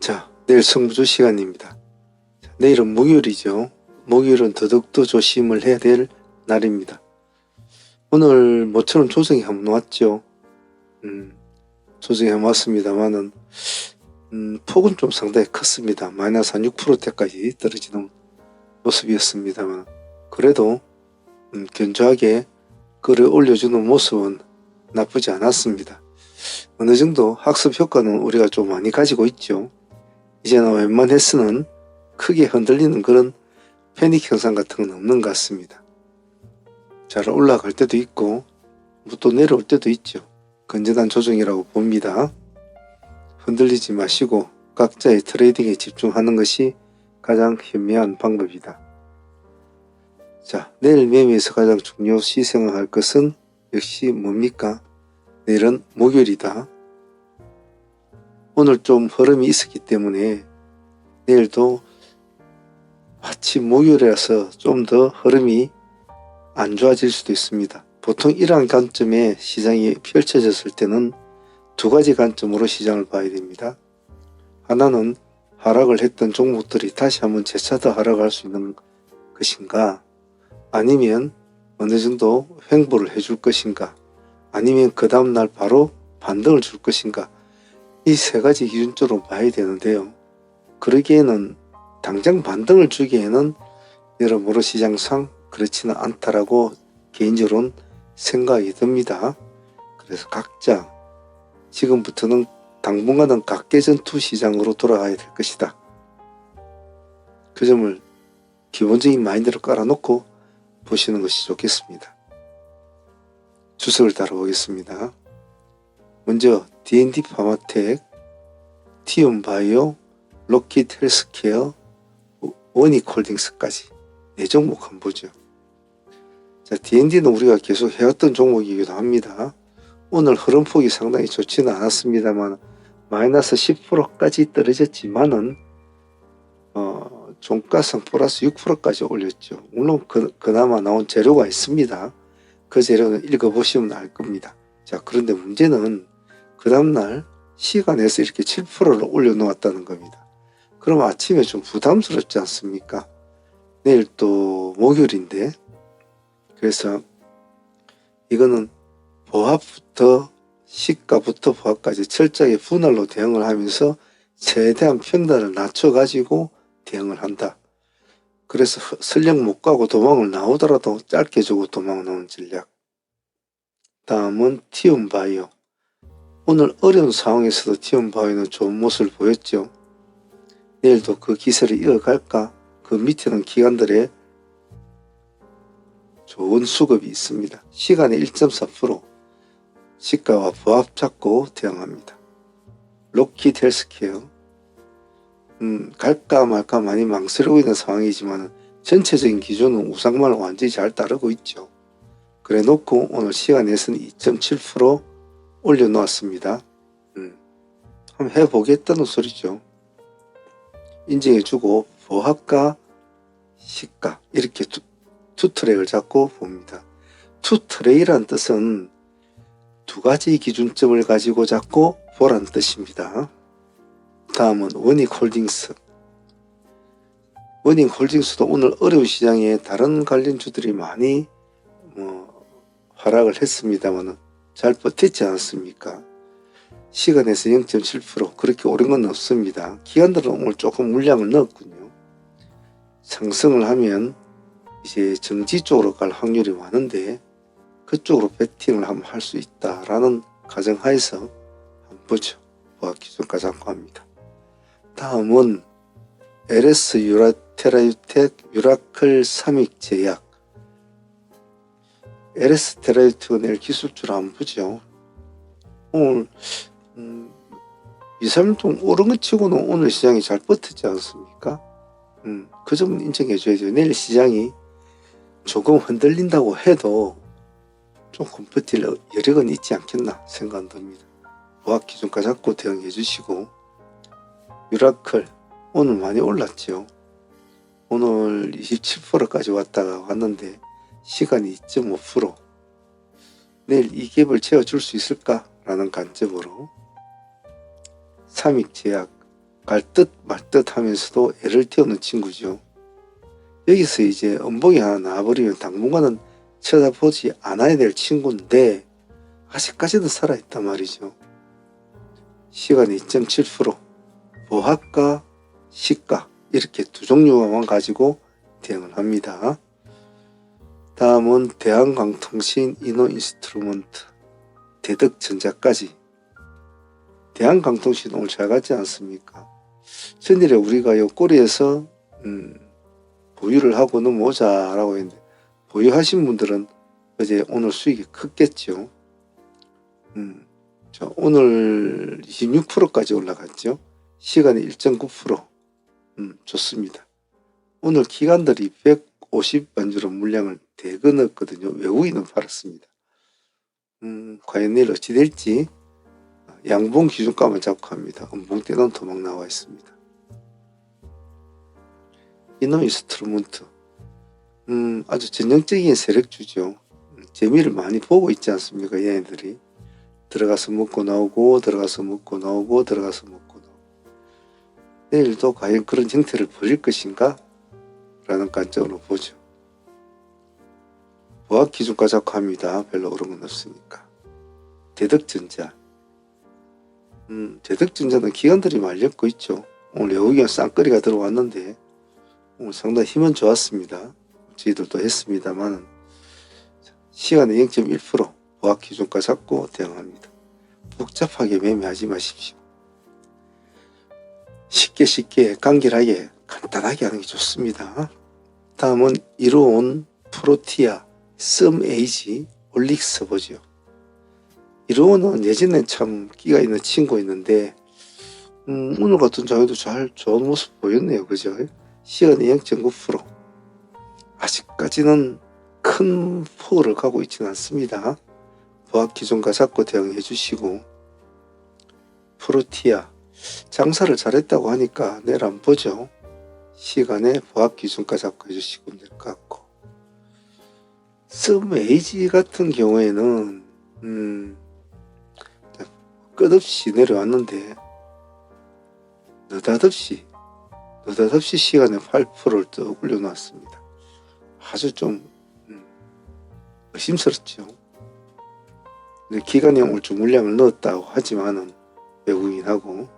자, 내일 성부조 시간입니다. 자, 내일은 목요일이죠. 목요일은 더더욱더 조심을 해야 될 날입니다. 오늘 모처럼 조정이 한번 왔죠. 음, 조정이 한번 왔습니다만은, 음, 폭은 좀 상당히 컸습니다. 마이너스 한 6%대까지 떨어지는 모습이었습니다만, 그래도, 음, 견조하게 끌어 올려주는 모습은 나쁘지 않았습니다. 어느 정도 학습 효과는 우리가 좀 많이 가지고 있죠. 이제는 웬만해서는 크게 흔들리는 그런 패닉 현상 같은 건 없는 것 같습니다. 잘 올라갈 때도 있고 뭐또 내려올 때도 있죠. 건전한 조정이라고 봅니다. 흔들리지 마시고 각자의 트레이딩에 집중하는 것이 가장 현명한 방법이다. 자, 내일 매매에서 가장 중요시 생각할 것은 역시 뭡니까? 내일은 목요일이다. 오늘 좀 흐름이 있었기 때문에 내일도 마치 목요일이라서 좀 더 흐름이 안 좋아질 수도 있습니다. 보통 이러한 관점에 시장이 펼쳐졌을 때는 두 가지 관점으로 시장을 봐야 됩니다. 하나는 하락을 했던 종목들이 다시 한번 재차 더 하락할 수 있는 것인가 아니면 어느 정도 횡보를 해줄 것인가 아니면 그 다음날 바로 반등을 줄 것인가 이 세 가지 기준적으로 봐야 되는데요. 그러기에는 당장 반등을 주기에는 여러모로 시장상 그렇지는 않다라고 개인적으로는 생각이 듭니다. 그래서 각자 지금부터는 당분간은 각계전투 시장으로 돌아가야 될 것이다. 그 점을 기본적인 마인드로 깔아놓고 보시는 것이 좋겠습니다. 주석을 다뤄보겠습니다. 먼저 D&D 파마텍, 티움바이오, 로키드 헬스케어, 원익홀딩스까지 네 종목 한번 보죠. 자, D&D는 우리가 계속 해왔던 종목이기도 합니다. 오늘 흐름폭이 상당히 좋지는 않았습니다만 마이너스 10%까지 떨어졌지만은 어, 종가상 플러스 6%까지 올렸죠. 물론 그, 그나마 나온 재료가 있습니다. 그 재료는 읽어보시면 알 겁니다. 자, 그런데 문제는 그 다음날 시간에서 이렇게 7%를 올려놓았다는 겁니다. 그럼 아침에 좀 부담스럽지 않습니까? 내일 또 목요일인데, 그래서 이거는 보합부터 시가부터 보합까지 철저하게 분할로 대응을 하면서 최대한 평단을 낮춰가지고 대응을 한다. 그래서 설령 못 가고 도망을 나오더라도 짧게 주고 도망 나오는 전략. 다음은 티움 바이오. 오늘 어려운 상황에서도 티움바이오는 좋은 모습을 보였죠. 내일도 그 기세를 이어갈까? 그 밑에는 기관들의 좋은 수급이 있습니다. 시간의 1.4% 시가와 부합 잡고 대응합니다. 로키드 헬스케어 음, 갈까 말까 많이 망설이고 있는 상황이지만 전체적인 기준은 우상만을 완전히 잘 따르고 있죠. 그래 놓고 오늘 시간에서는 2.7% 올려놓았습니다. 음, 한번 해보겠다는 소리죠. 인정해주고 보합과 시가 이렇게 두, 투 트랙을 잡고 봅니다. 투 트레이란 뜻은 두 가지 기준점을 가지고 잡고 보란 뜻입니다. 다음은 원익 홀딩스. 원익 홀딩스도 오늘 어려운 시장에 다른 관련주들이 많이 뭐 하락을 했습니다만 잘 버텼지 않습니까? 시간에서 0.7% 그렇게 오른 건 없습니다. 기관들은 오늘 조금 물량을 넣었군요. 상승을 하면 이제 정지 쪽으로 갈 확률이 많은데 그쪽으로 배팅을 한번 할 수 있다라는 가정하에서 한번 보죠. 보합 기준까지 잡고 합니다. 다음은 LS 유라테라유텍 유라클 삼익 제약 내일 기술주로 한번 보죠. 오늘 음, 2, 3일 동안 오른 것 치고는 오늘 시장이 잘 버텼지 않습니까? 음, 그 점은 인정해 줘야죠. 내일 시장이 조금 흔들린다고 해도 조금 버틸 여력은 있지 않겠나 생각 듭니다. 보합 기준까지 잡고 대응해 주시고 유라클 오늘 많이 올랐죠. 오늘 27%까지 왔다가 왔는데 시간이 2.5% 내일 이 갭을 채워줄 수 있을까라는 관점으로 삼익제약 갈 듯 말 듯 하면서도 애를 태우는 친구죠. 여기서 이제 음봉이 하나 나와버리면 당분간은 쳐다보지 않아야 될 친구인데 아직까지도 살아있단 말이죠. 시간 2.7% 보학과 시가 이렇게 두 종류만 가지고 대응을 합니다. 다음은 대한광통신 이노인스트루먼트 대덕전자까지 대한광통신 오늘 잘 갔지 않습니까? 전일에 우리가 요 꼬리에서 음, 보유를 하고 넘어오자라고 했는데 보유하신 분들은 어제 오늘 수익이 컸겠죠. 음, 자, 오늘 26%까지 올라갔죠. 시간이 1.9%. 음, 좋습니다. 오늘 기관들이 150만 주로 물량을 대거 넣었거든요. 외국인은 팔았습니다. 음, 과연 내일 어찌 될지 양봉 기준가만 잡고 합니다. 음봉 때는 도망 나와 있습니다. 이놈 인스트루먼트 음, 아주 전형적인 세력주죠. 음, 재미를 많이 보고 있지 않습니까? 얘네들이 들어가서 먹고 나오고 들어가서 먹고 나오고 들어가서 먹고 나오고 내일도 과연 그런 형태를 보일 것인가? 라는 관점으로 보죠. 보합 기준가 잡고 합니다. 별로 오른 건 없으니까. 대덕전자 음, 대덕전자는 기관들이 말렸고 있죠. 오늘 외국인 쌍거리가 들어왔는데 오늘 상당히 힘은 좋았습니다. 저희들도 했습니다만 시간의 0.1% 보합 기준가 잡고 대응합니다. 복잡하게 매매하지 마십시오. 쉽게 쉽게 간결하게 간단하게 하는 게 좋습니다. 다음은 이로온 프로티아 썸 에이지 올릭스 보죠. 이로온은 예전에 참 끼가 있는 친구였는데 음, 오늘 같은 자유도 잘 좋은 모습 보였네요. 그죠? 시간이 0.9% 아직까지는 큰 폭을 가고 있지는 않습니다. 보합 기준과 잡고 대응해 주시고 프로티아 장사를 잘했다고 하니까 내일 안 보죠. 시간에 보합 기준가 잡고 해주시고 될것 같고 스메이지 같은 경우에는 음, 끝없이 내려왔는데 느닷없이 느닷없이 시간에 8%를 또 올려놨습니다. 아주 좀 음, 의심스럽죠. 기간이 올줄 물량을 넣었다고 하지만은 외국인하고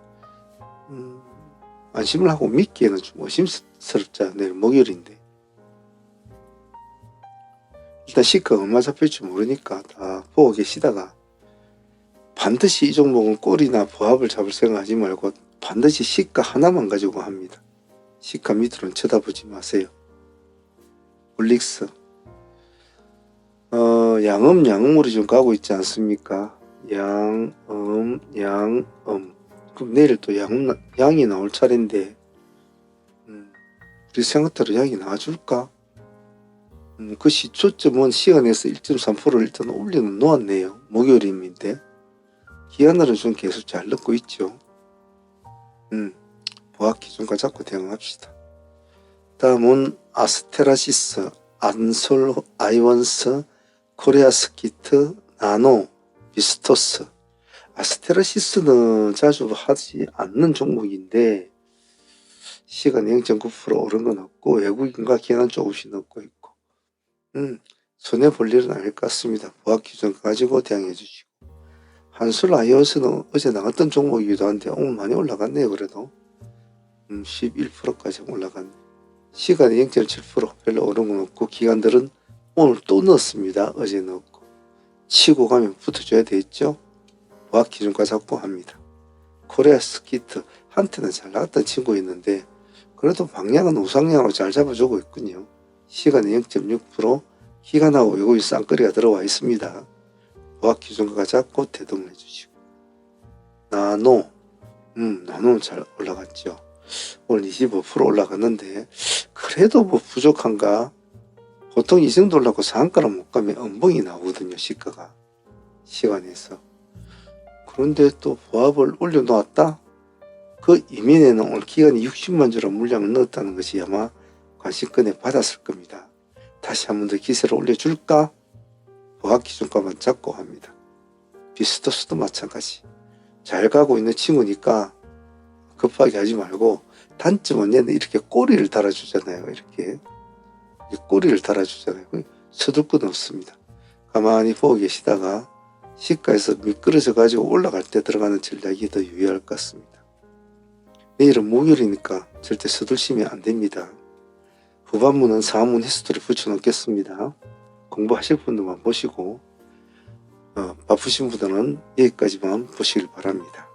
음, 안심을 하고 믿기에는 좀 의심스럽잖아요. 내일 목요일인데 일단 시가 얼마 잡힐지 모르니까 다 보고 계시다가 반드시 이 종목은 꼴이나 보합을 잡을 생각하지 말고 반드시 시가 하나만 가지고 합니다. 시가 밑으로는 쳐다보지 마세요. 올릭스 어, 양음 양음으로 좀 가고 있지 않습니까? 양음 양음 그럼 내일 또 양, 양이 나올 차례인데 음, 우리 생각대로 양이 나와줄까? 음, 그 시초점은 시간에서 1.3%를 일단 올려는 놓았네요. 목요일인데 기간으로 좀 계속 잘 넣고 있죠. 음, 보합 기준과 잡고 대응합시다. 다음은 아스테라시스, 안솔 아이원스, 코리아 스키트, 나노, 비스토스. 아스테라시스는 자주 하지 않는 종목인데 시간 0.9% 오른 건 없고 외국인과 기간 조금씩 넣고 있고 음, 손해 볼 일은 아닐 것 같습니다. 보합 기준 가지고 대응해 주시고 한술 아이언스는 어제 나갔던 종목이기도 한데 오늘 많이 올라갔네요. 그래도 음, 11%까지 올라갔네. 시간이 0.7% 별로 오른 건 없고 기관들은 오늘 또 넣었습니다. 어제 넣었고 치고 가면 붙어줘야 되겠죠. 보합 기준과 잡고 합니다. 코리아 스키트 한테는 잘 나갔던 친구 있는데 그래도 방향은 우상향으로 잘 잡아주고 있군요. 시간이 0.6% 기간하고 외국인 쌍거리가 들어와 있습니다. 보합 기준과 잡고 대동을 해주시고 나노 음 나노는 잘 올라갔죠. 오늘 25% 올라갔는데 그래도 뭐 부족한가? 보통 이 정도 올라고 상한가를 못 가면 음봉이 나오거든요. 시가가 시간에서 그런데 또 보합을 올려놓았다? 그 이면에는 오늘 기간이 60만 주로 물량을 넣었다는 것이 아마 관심권에 받았을 겁니다. 다시 한 번 더 기세를 올려줄까? 보합 기준가만 잡고 합니다. 비스토스도 마찬가지. 잘 가고 있는 친구니까 급하게 하지 말고 단점은 얘는 이렇게 꼬리를 달아주잖아요. 이렇게 이 꼬리를 달아주잖아요. 서둘 건 없습니다. 가만히 보고 계시다가 시가에서 미끄러져 가지고 올라갈 때 들어가는 전략이 더 유효할 것 같습니다. 내일은 목요일이니까 절대 서둘시면 안 됩니다. 후반부는 사문 히스토리 붙여놓겠습니다. 공부하실 분들만 보시고 어, 바쁘신 분들은 여기까지만 보시길 바랍니다.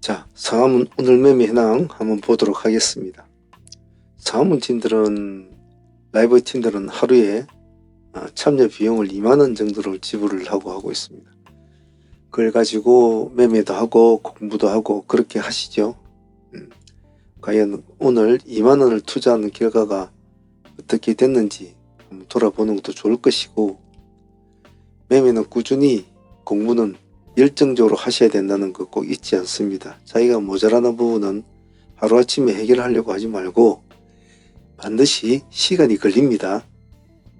자, 상암은 오늘 매매 현황 한번 보도록 하겠습니다. 상암은 팀들은 라이브 팀들은 하루에 어, 참여 비용을 2만원 정도를 지불을 하고 하고 있습니다. 그걸 가지고 매매도 하고 공부도 하고 그렇게 하시죠. 음, 과연 오늘 2만원을 투자하는 결과가 어떻게 됐는지 돌아보는 것도 좋을 것이고 매매는 꾸준히 공부는 열정적으로 하셔야 된다는 거꼭 잊지 않습니다. 자기가 모자라는 부분은 하루아침에 해결하려고 하지 말고 반드시 시간이 걸립니다.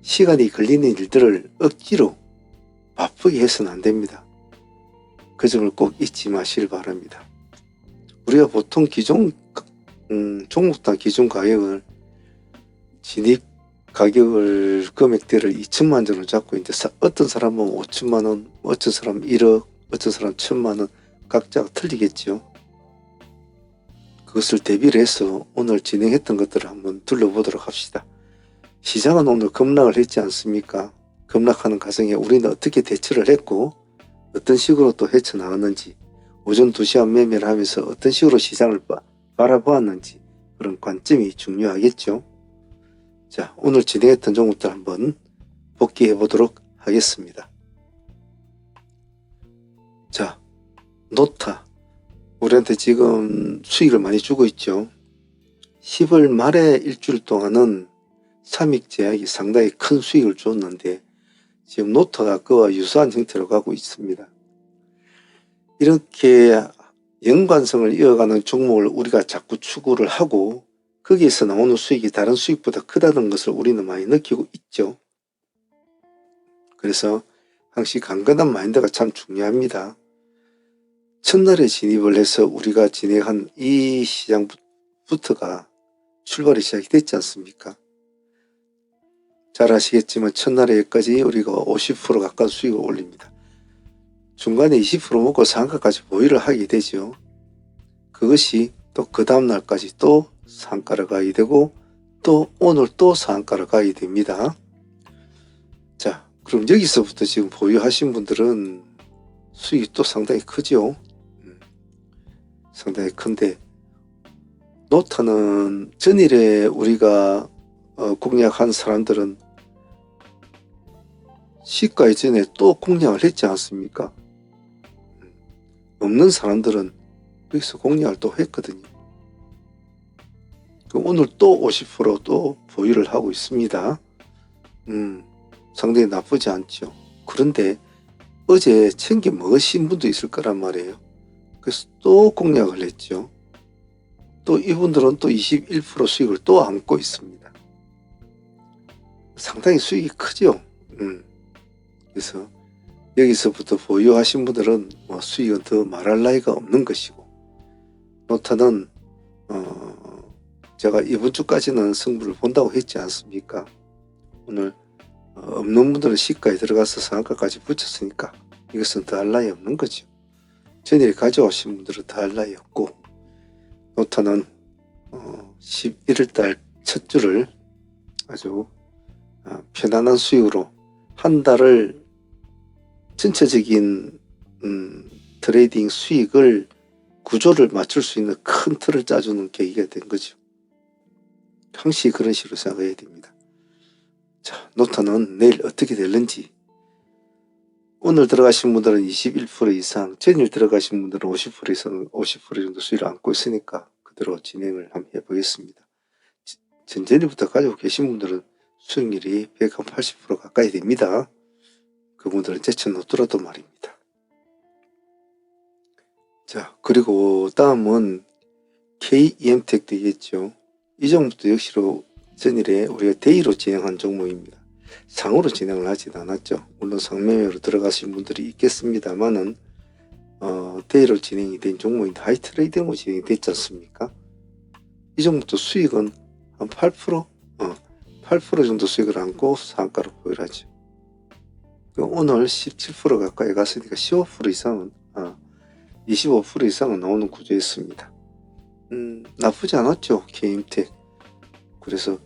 시간이 걸리는 일들을 억지로 바쁘게 해서는 안 됩니다. 그 점을 꼭 잊지 마시길 바랍니다. 우리가 보통 기존 음, 종목당 기준 가격을 진입 가격을 금액대를 2천만 원으로 잡고 있는데 사- 어떤 사람은 5천만 원, 어떤 사람은 1억, 어떤 사람은 1천만 원 각자가 틀리겠죠. 그것을 대비를 해서 오늘 진행했던 것들을 한번 둘러보도록 합시다. 시장은 오늘 급락을 했지 않습니까? 급락하는 과정에 우리는 어떻게 대처를 했고 어떤 식으로 또 헤쳐나갔는지 오전 2시간 매매를 하면서 어떤 식으로 시장을 바, 바라보았는지 그런 관점이 중요하겠죠. 자, 오늘 진행했던 종목들 한번 복귀해 보도록 하겠습니다. 자, 노타. 우리한테 지금 수익을 많이 주고 있죠. 10월 말에 일주일 동안은 삼익제약이 상당히 큰 수익을 줬는데 지금 노타가 그와 유사한 형태로 가고 있습니다. 이렇게 연관성을 이어가는 종목을 우리가 자꾸 추구를 하고 거기에서 나오는 수익이 다른 수익보다 크다는 것을 우리는 많이 느끼고 있죠. 그래서 항시 강건한 마인드가 참 중요합니다. 첫날에 진입을 해서 우리가 진행한 이 시장부터가 출발이 시작이 됐지 않습니까? 잘 아시겠지만 첫날에 여기까지 우리가 50% 가까운 수익을 올립니다. 중간에 20% 먹고 상가까지 보유를 하게 되죠. 그것이 또 그 다음날까지 또 상가를 가게 되고 또 오늘 또 상가를 가게 됩니다. 자, 그럼 여기서부터 지금 보유하신 분들은 수익이 또 상당히 크죠. 음, 상당히 큰데 노타는 전일에 우리가 어, 공략한 사람들은 시가 이전에 또 공략을 했지 않습니까? 음, 없는 사람들은 여기서 공략을 또 했거든요. 그 오늘 또 50%또 보유를 하고 있습니다. 음, 상당히 나쁘지 않죠. 그런데 어제 챙겨 먹으신 분도 있을 거란 말이에요. 그래서 또 공략을 했죠. 또 이분들은 또 21% 수익을 또 안고 있습니다. 상당히 수익이 크죠. 음. 그래서 여기서부터 보유하신 분들은 뭐 수익은 더 말할 나위가 없는 것이고 노타는 어 제가 이번 주까지는 승부를 본다고 했지 않습니까? 오늘 어, 없는 분들은 시가에 들어가서 상한가까지 붙였으니까 이것은 더할 나위 없는 거죠. 전일에 가져오신 분들은 더할 나위 없고 노타는 어, 11월달 첫 주를 아주 어, 편안한 수익으로 한 달을 전체적인 음, 트레이딩 수익을 구조를 맞출 수 있는 큰 틀을 짜주는 계기가 된 거죠. 항시 그런 식으로 생각해야 됩니다. 자, 노타는 내일 어떻게 될는지 오늘 들어가신 분들은 21% 이상, 전일 들어가신 분들은 50% 이상, 50% 정도 수익을 안고 있으니까 그대로 진행을 한번 해보겠습니다. 지- 전전일부터 가지고 계신 분들은 수익률이 180% 가까이 됩니다. 그분들은 제쳐놓더라도 말입니다. 자, 그리고 다음은 KEM텍 되겠죠. 이 종목도 역시로 전일에 우리가 데이로 진행한 종목입니다. 상으로 진행을 하진 않았죠. 물론 상매매로 들어가신 분들이 있겠습니다만은 어, 데이로 진행이 된 종목인데 하이트레이딩으로 진행이 됐지 않습니까? 이 종목도 수익은 한 8%? 어, 8% 정도 수익을 안고 상가로 보유하죠. 그 오늘 17% 가까이 갔으니까 15% 이상은, 아, 25% 이상은 나오는 구조였습니다. 음, 나쁘지 않았죠. 개임텍. 그래서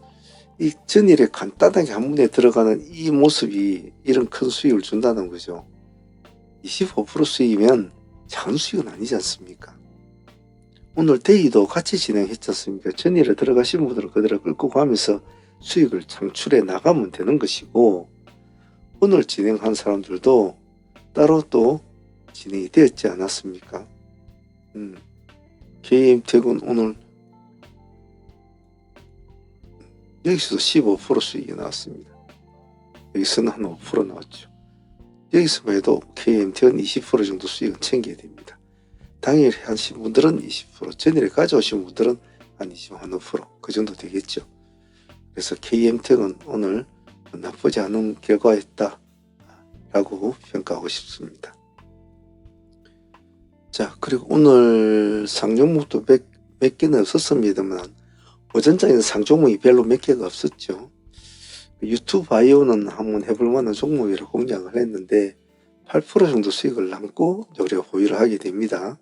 이 전일에 간단하게 한문에 들어가는 이 모습이 이런 큰 수익을 준다는 거죠. 25% 수익이면 작은 수익은 아니지 않습니까? 오늘 데이도 같이 진행했지 않습니까? 전일에 들어가신 분들은 그대로 끌고 가면서 수익을 창출해 나가면 되는 것이고 오늘 진행한 사람들도 따로 또 진행이 되었지 않았습니까? 음, KM택은 오늘 여기서도 15% 수익이 나왔습니다. 여기서는 한 5% 나왔죠. 여기서 해도 KM택은 20% 정도 수익은 챙겨야 됩니다. 당일 하신 분들은 20%, 전일에 가져오신 분들은 한 25%그 정도 되겠죠. 그래서 KM택은 오늘 나쁘지 않은 결과였다 라고 평가하고 싶습니다. 자 그리고 오늘 상종목도 몇, 몇 개는 없었습니다만 오전장에는 상종목이 별로 몇 개가 없었죠. 유튜브 바이오는 한번 해볼 만한 종목이라 공략을 했는데 8% 정도 수익을 남고 우리가 보유를 하게 됩니다.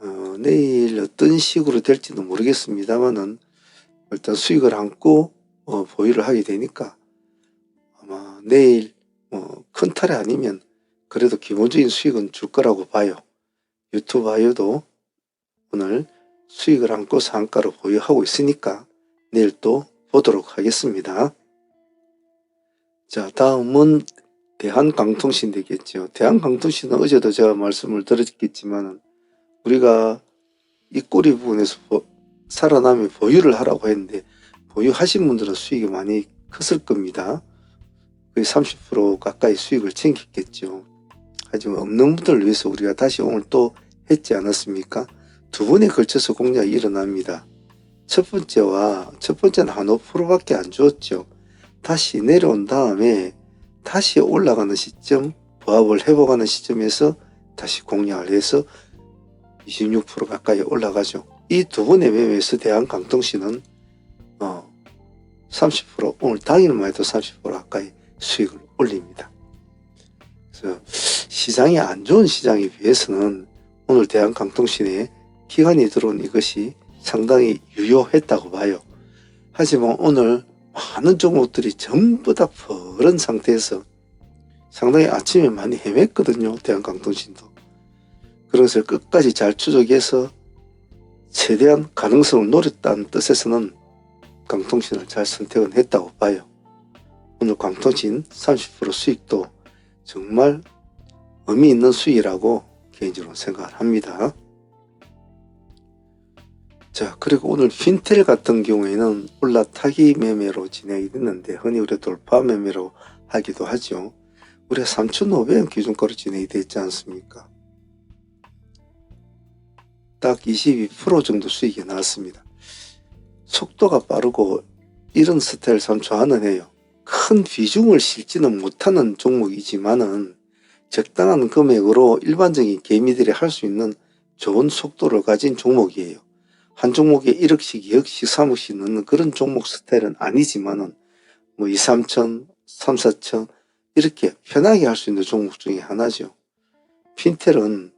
어, 내일 어떤 식으로 될지는 모르겠습니다만은 일단 수익을 안고 어, 보유를 하게 되니까 아마 내일 뭐큰 탈이 아니면 그래도 기본적인 수익은 줄 거라고 봐요. 유튜브 바이오도 오늘 수익을 안고 상가로 보유하고 있으니까 내일 또 보도록 하겠습니다. 자, 다음은 대한강통신 되겠죠. 대한강통신은 어제도 제가 말씀을 드렸겠지만 우리가 이 꼬리 부분에서 보- 살아남이 보유를 하라고 했는데 보유하신 분들은 수익이 많이 컸을 겁니다. 거의 30% 가까이 수익을 챙겼겠죠. 하지만 없는 분들을 위해서 우리가 다시 오늘 또 했지 않았습니까? 두 번에 걸쳐서 공략이 일어납니다. 첫 번째와 첫 번째는 한 5%밖에 안 주었죠. 다시 내려온 다음에 다시 올라가는 시점, 보합을 회복하는 시점에서 다시 공략을 해서 26% 가까이 올라가죠. 이 두 번의 매매에서 대한 강통신은 어, 30% 오늘 당일만 해도 30% 가까이 수익을 올립니다. 그래서 시장이 안 좋은 시장에 비해서는 오늘 대한 강통신에 기간이 들어온 이것이 상당히 유효했다고 봐요. 하지만 오늘 많은 종목들이 전부 다 버른 상태에서 상당히 아침에 많이 헤맸거든요. 대한강통신도. 그것을 끝까지 잘 추적해서 최대한 가능성을 노렸다는 뜻에서는 강통신을 잘 선택은 했다고 봐요. 오늘 강통신 30% 수익도 정말 의미 있는 수익이라고 개인적으로 생각을 합니다. 자, 그리고 오늘 핀텔 같은 경우에는 올라타기 매매로 진행이 됐는데, 흔히 우리 돌파 매매로 하기도 하죠. 우리가 3,500원 기준가로 진행이 됐지 않습니까? 딱 22% 정도 수익이 나왔습니다. 속도가 빠르고 이런 스타일 참 좋아는 해요. 큰 비중을 실지는 못하는 종목이지만은 적당한 금액으로 일반적인 개미들이 할 수 있는 좋은 속도를 가진 종목이에요. 한 종목에 1억씩, 2억씩, 3억씩 넣는 그런 종목 스타일은 아니지만은 뭐 2, 3천, 3, 4천 이렇게 편하게 할 수 있는 종목 중에 하나죠. 핀텔은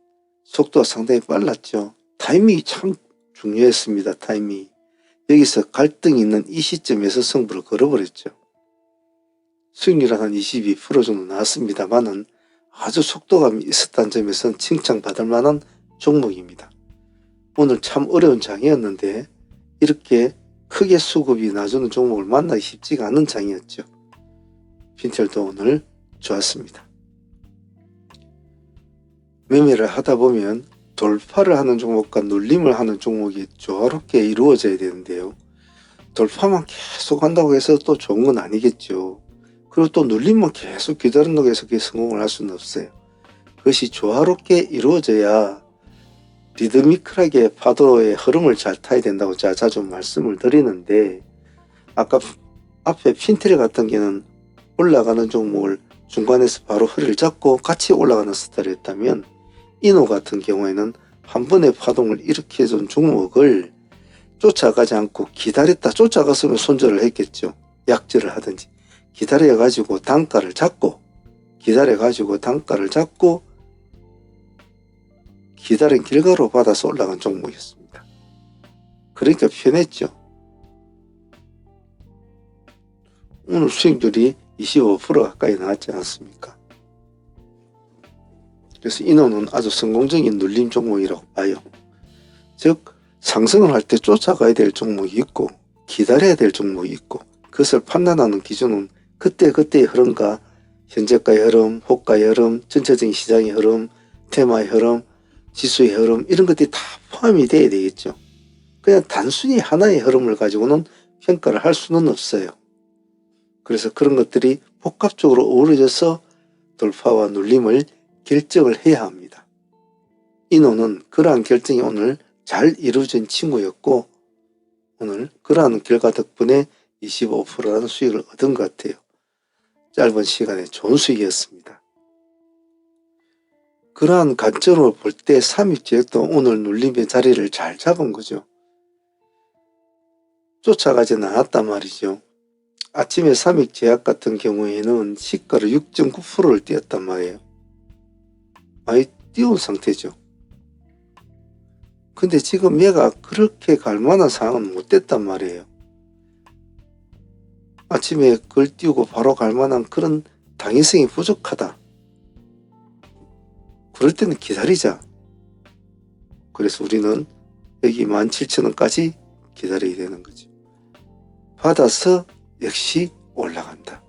속도가 상당히 빨랐죠. 타이밍이 참 중요했습니다. 타이밍. 여기서 갈등이 있는 이 시점에서 승부를 걸어버렸죠. 수익률은 한 22% 정도 나왔습니다만은 아주 속도감이 있었다는 점에서는 칭찬받을 만한 종목입니다. 오늘 참 어려운 장이었는데 이렇게 크게 수급이 나주는 종목을 만나기 쉽지가 않은 장이었죠. 핀텔도 오늘 좋았습니다. 매매를 하다 보면 돌파를 하는 종목과 눌림을 하는 종목이 조화롭게 이루어져야 되는데요. 돌파만 계속 한다고 해서 또 좋은 건 아니겠죠. 그리고 또 눌림만 계속 기다린다고 해서 성공을 할 수는 없어요. 그것이 조화롭게 이루어져야 리드미컬하게 파도의 흐름을 잘 타야 된다고 제가 자주 말씀을 드리는데 아까 앞에 핀트리 같은 경우는 올라가는 종목을 중간에서 바로 허리를 잡고 같이 올라가는 스타일이었다면 이노 같은 경우에는 한 번에 파동을 일으켜준 종목을 쫓아가지 않고 기다렸다 쫓아갔으면 손절을 했겠죠. 약절을 하든지 기다려가지고 단가를 잡고 기다려가지고 단가를 잡고 기다린 결과로 받아서 올라간 종목이었습니다. 그러니까 편했죠. 오늘 수익률이 25% 가까이 나왔지 않습니까? 그래서 인원은 아주 성공적인 눌림 종목이라고 봐요. 즉 상승을 할 때 쫓아가야 될 종목이 있고 기다려야 될 종목이 있고 그것을 판단하는 기준은 그때 그때의 흐름과 현재가의 흐름, 호가의 흐름, 전체적인 시장의 흐름, 테마의 흐름, 지수의 흐름 이런 것들이 다 포함이 돼야 되겠죠. 그냥 단순히 하나의 흐름을 가지고는 평가를 할 수는 없어요. 그래서 그런 것들이 복합적으로 어우러져서 돌파와 눌림을 결정을 해야 합니다. 인호는 그러한 결정이 오늘 잘 이루어진 친구였고 오늘 그러한 결과 덕분에 25%라는 수익을 얻은 것 같아요. 짧은 시간에 좋은 수익이었습니다. 그러한 관점으로 볼 때 삼입제약도 오늘 눌림의 자리를 잘 잡은 거죠. 쫓아가지는 않았단 말이죠. 아침에 삼익 제약 같은 경우에는 시가로 6.9%를 띄었단 말이에요. 많이 띄운 상태죠. 근데 지금 얘가 그렇게 갈 만한 상황은 못 됐단 말이에요. 아침에 걸 띄우고 바로 갈 만한 그런 당위성이 부족하다. 그럴 때는 기다리자. 그래서 우리는 여기 17,000원까지 기다려야 되는 거죠. 받아서 역시 올라간다.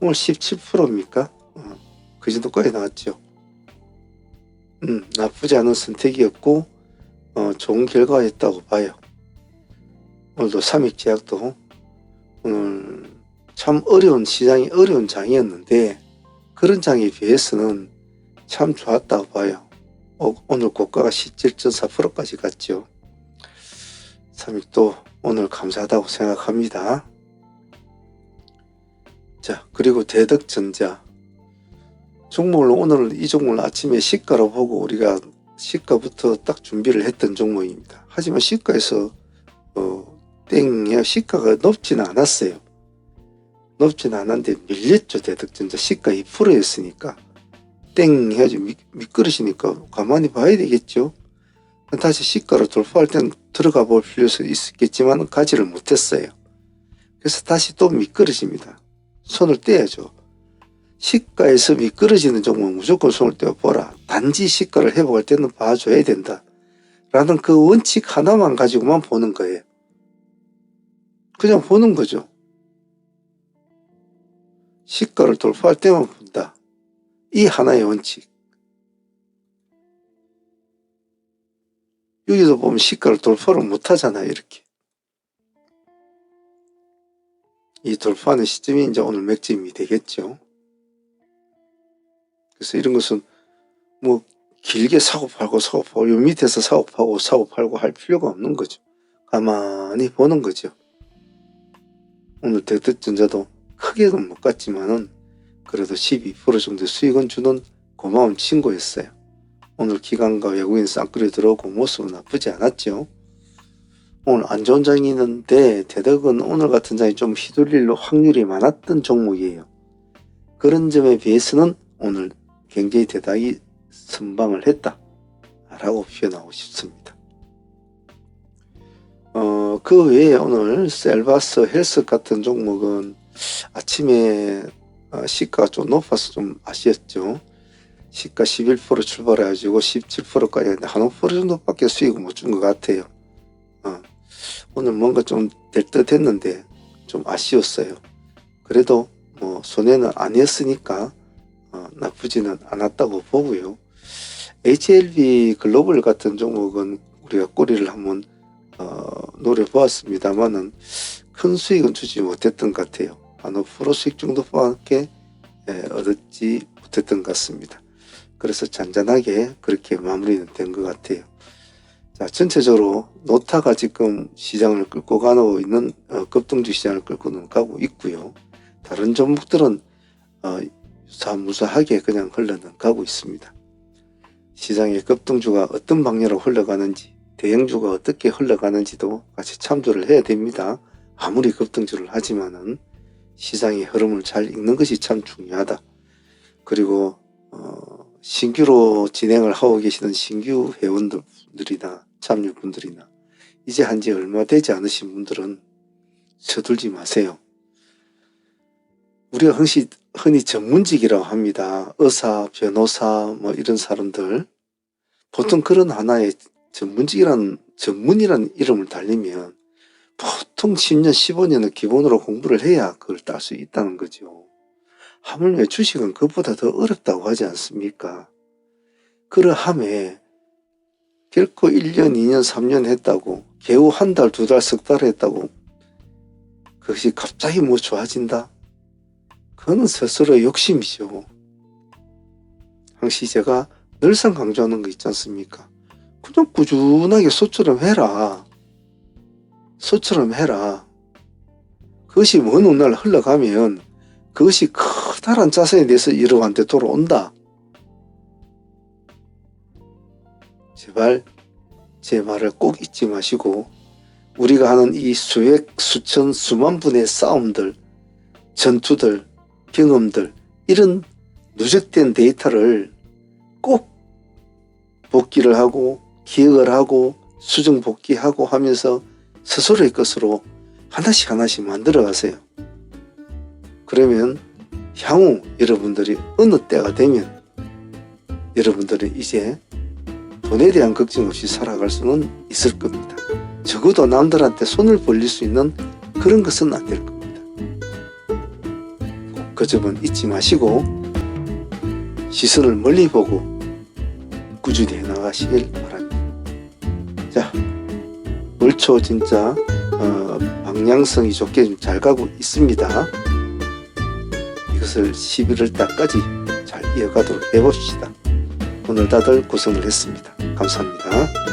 오늘 17%입니까? 어, 그 정도까지 나왔죠. 음, 나쁘지 않은 선택이었고, 어, 좋은 결과였다고 봐요. 오늘도 삼익제약도 오늘 참 어려운 시장이 어려운 장이었는데, 그런 장에 비해서는 참 좋았다고 봐요. 어, 오늘 고가가 17.4%까지 갔죠. 삼익도 오늘 감사하다고 생각합니다. 자, 그리고 대덕전자. 종목을 오늘 이 종목을 아침에 시가로 보고 우리가 시가부터 딱 준비를 했던 종목입니다. 하지만 시가에서 어, 땡이야 시가가 높지는 않았어요. 높지는 않았는데 밀렸죠 대덕전자 시가 2%였으니까 땡 해야지 미, 미끄러지니까 가만히 봐야 되겠죠. 다시 시가로 돌파할 때는 들어가 볼 필요가 있겠지만 가지를 못했어요. 그래서 다시 또 미끄러집니다. 손을 떼야죠. 시가에서 미끄러지는 종목 무조건 손을 떼어 보라. 단지 시가를 회복할 때는 봐줘야 된다. 라는 그 원칙 하나만 가지고만 보는 거예요. 그냥 보는 거죠. 시가를 돌파할 때만. 이 하나의 원칙. 여기서 보면 시가를 돌파를 못 하잖아요, 이렇게. 이 돌파하는 시점이 이제 오늘 맥점이 되겠죠. 그래서 이런 것은 뭐 길게 사고 팔고 사고 팔고 요 밑에서 사고 팔고 사고 팔고 할 필요가 없는 거죠. 가만히 보는 거죠. 오늘 대득전자도 크게는 못 갔지만은 그래도 12% 정도 수익은 주는 고마운 친구였어요. 오늘 기관과 외국인 쌍끌이 들어오고 모습은 나쁘지 않았죠. 오늘 안 좋은 장이 있는데 대덕은 오늘 같은 장이 좀 휘둘릴 확률이 많았던 종목이에요. 그런 점에 비해서는 오늘 굉장히 대단히 선방을 했다. 라고 표현하고 싶습니다. 어, 그 외에 오늘 셀바스 헬스 같은 종목은 아침에 어, 시가가 좀 높아서 좀 아쉬웠죠. 시가 11% 출발해가지고 17%까지 했는데 한 5% 정도밖에 수익을 못 준 것 같아요. 어, 오늘 뭔가 좀 될 듯 했는데 좀 아쉬웠어요. 그래도 뭐 손해는 아니었으니까 어, 나쁘지는 않았다고 보고요. HLB 글로벌 같은 종목은 우리가 꼬리를 한번 어, 노려보았습니다만은 큰 수익은 주지 못했던 것 같아요. 한5% 수익 정도밖에 예, 얻지 못했던 것 같습니다. 그래서 잔잔하게 그렇게 마무리는 된 것 같아요. 자, 전체적으로 노타가 지금 시장을 끌고 가고 있는 어, 급등주 시장을 끌고 가고 있고요. 다른 종목들은 어, 유사무사하게 그냥 흘러가고 있습니다. 시장의 급등주가 어떤 방향으로 흘러가는지 대형주가 어떻게 흘러가는지도 같이 참조를 해야 됩니다. 아무리 급등주를 하지만은 시장의 흐름을 잘 읽는 것이 참 중요하다. 그리고 어, 신규로 진행을 하고 계시는 신규 회원들이나 참여분들이나 이제 한 지 얼마 되지 않으신 분들은 서둘지 마세요. 우리가 흔히, 흔히 전문직이라고 합니다. 의사, 변호사, 뭐 이런 사람들. 보통 그런 하나의 전문직이란, 전문이라는 이름을 달리면 보통 10년, 15년은 기본으로 공부를 해야 그걸 딸 수 있다는 거죠. 하물며 주식은 그것보다 더 어렵다고 하지 않습니까? 그러함에 결코 1년, 2년, 3년 했다고 겨우 한 달, 두 달, 석 달 했다고 그것이 갑자기 뭐 좋아진다? 그거는 스스로 욕심이죠. 항시 제가 늘상 강조하는 거 있지 않습니까? 그냥 꾸준하게 소처럼 해라. 소처럼 해라. 그것이 먼 훗날 흘러가면 그것이 커다란 자산에 대해서 여러분한테 돌아온다. 제발 제 말을 꼭 잊지 마시고 우리가 하는 이 수백, 수천, 수만 분의 싸움들, 전투들, 경험들 이런 누적된 데이터를 꼭 복기를 하고 기억을 하고 수정 복귀하고 하면서 스스로의 것으로 하나씩 하나씩 만들어 가세요. 그러면 향후 여러분들이 어느 때가 되면 여러분들은 이제 돈에 대한 걱정 없이 살아갈 수는 있을 겁니다. 적어도 남들한테 손을 벌릴 수 있는 그런 것은 안 될 겁니다. 꼭 그 점은 잊지 마시고 시선을 멀리 보고 꾸준히 해나가시길 바랍니다. 자, 월초 진짜 어, 방향성이 좋게 좀 잘 가고 있습니다. 이것을 11월 달까지 잘 이어가도록 해봅시다. 오늘 다들 고생을 했습니다. 감사합니다.